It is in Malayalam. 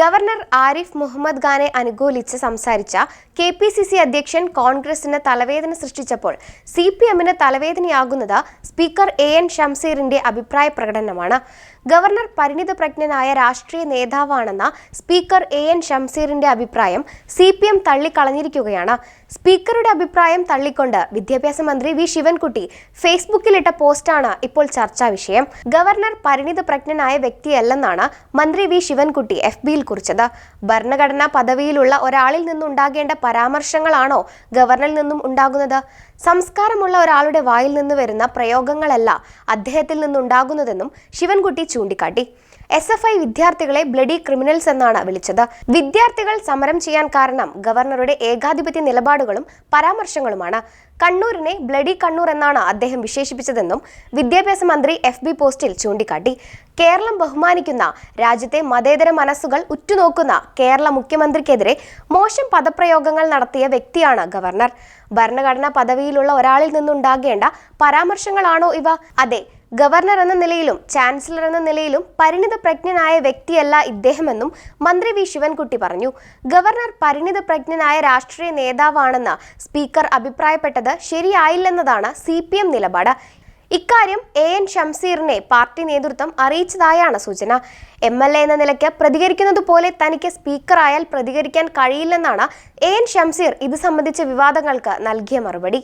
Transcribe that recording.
ഗവർണർ ആരിഫ് മുഹമ്മദ് ഖാനെ അനുകൂലിച്ച് സംസാരിച്ച കെ പി സി സി അധ്യക്ഷൻ കോൺഗ്രസിന് തലവേദന സൃഷ്ടിച്ചപ്പോൾ സി പി എമ്മിന് തലവേദനയാകുന്നത് സ്പീക്കർ എ എൻ ഷംസീറിന്റെ അഭിപ്രായ പ്രകടനമാണ്. ഗവർണർ പരിണിത പ്രജ്ഞനായ രാഷ്ട്രീയ നേതാവാണെന്ന സ്പീക്കർ എ എൻ ഷംസീറിന്റെ അഭിപ്രായം സി പി എം തള്ളിക്കളഞ്ഞിരിക്കുകയാണ്. സ്പീക്കറുടെ അഭിപ്രായം തള്ളിക്കൊണ്ട് വിദ്യാഭ്യാസ മന്ത്രി വി ശിവൻകുട്ടി ഫേസ്ബുക്കിലിട്ട പോസ്റ്റാണ് ഇപ്പോൾ ചർച്ചാ വിഷയം. ഗവർണർ പരിണിത പ്രജ്ഞനായ വ്യക്തിയല്ലെന്നാണ് മന്ത്രി വി ശിവൻകുട്ടി എഫ് ബിയിൽ കുറിച്ചത്. ഭരണഘടനാ പദവിയിലുള്ള ഒരാളിൽ നിന്നുണ്ടാകേണ്ട പരാമർശങ്ങളാണോ ഗവർണറിൽ നിന്നും ഉണ്ടാകുന്നത്? സംസ്കാരമുള്ള ഒരാളുടെ വായിൽ നിന്ന് വരുന്ന പ്രയോഗങ്ങളല്ല അദ്ദേഹത്തിൽ നിന്നുണ്ടാകുന്നതെന്നും ശിവൻകുട്ടി ചൂണ്ടിക്കാട്ടി. എസ് എഫ് ഐ വിദ്യാർത്ഥികളെ ബ്ലഡി ക്രിമിനൽസ് എന്നാണ് വിളിച്ചത്. വിദ്യാർത്ഥികൾ സമരം ചെയ്യാൻ കാരണം ഗവർണറുടെ ഏകാധിപത്യ നിലപാടുകളും പരാമർശങ്ങളുമാണ്. കണ്ണൂരിനെ ബ്ലഡി കണ്ണൂർ എന്നാണ് അദ്ദേഹം വിശേഷിപ്പിച്ചതെന്നും വിദ്യാഭ്യാസ മന്ത്രി എഫ് ബി പോസ്റ്റിൽ ചൂണ്ടിക്കാട്ടി. കേരളം ബഹുമാനിക്കുന്ന രാജ്യത്തെ മതേതര മനസ്സുകൾ ഉറ്റുനോക്കുന്ന കേരള മുഖ്യമന്ത്രിക്കെതിരെ മോശം പദപ്രയോഗങ്ങൾ നടത്തിയ വ്യക്തിയാണ് ഗവർണർ. ഭരണഘടനാ പദവിയിലുള്ള ഒരാളിൽ നിന്നുണ്ടാകേണ്ട പരാമർശങ്ങളാണോ ഇവ? അതെ ഗവർണർ എന്ന നിലയിലും ചാൻസലർ എന്ന നിലയിലും പരിണിത പ്രജ്ഞനായ വ്യക്തിയല്ല ഇദ്ദേഹമെന്നും മന്ത്രി വി. ശിവൻകുട്ടി പറഞ്ഞു. ഗവർണർ പരിണിത പ്രജ്ഞനായ രാഷ്ട്രീയ നേതാവാണെന്ന് സ്പീക്കർ അഭിപ്രായപ്പെട്ടത് ശരിയായില്ലെന്നതാണ് സി നിലപാട്. ഇക്കാര്യം എ എൻ ഷംസീറിനെ പാർട്ടി നേതൃത്വം അറിയിച്ചതായാണ് സൂചന. എം എൽ എ എന്ന നിലയ്ക്ക് പ്രതികരിക്കുന്നത് പോലെ തനിക്ക് സ്പീക്കറായാൽ പ്രതികരിക്കാൻ കഴിയില്ലെന്നാണ് എ എൻ ഷംസീർ ഇത് സംബന്ധിച്ച വിവാദങ്ങൾക്ക് നൽകിയ മറുപടി.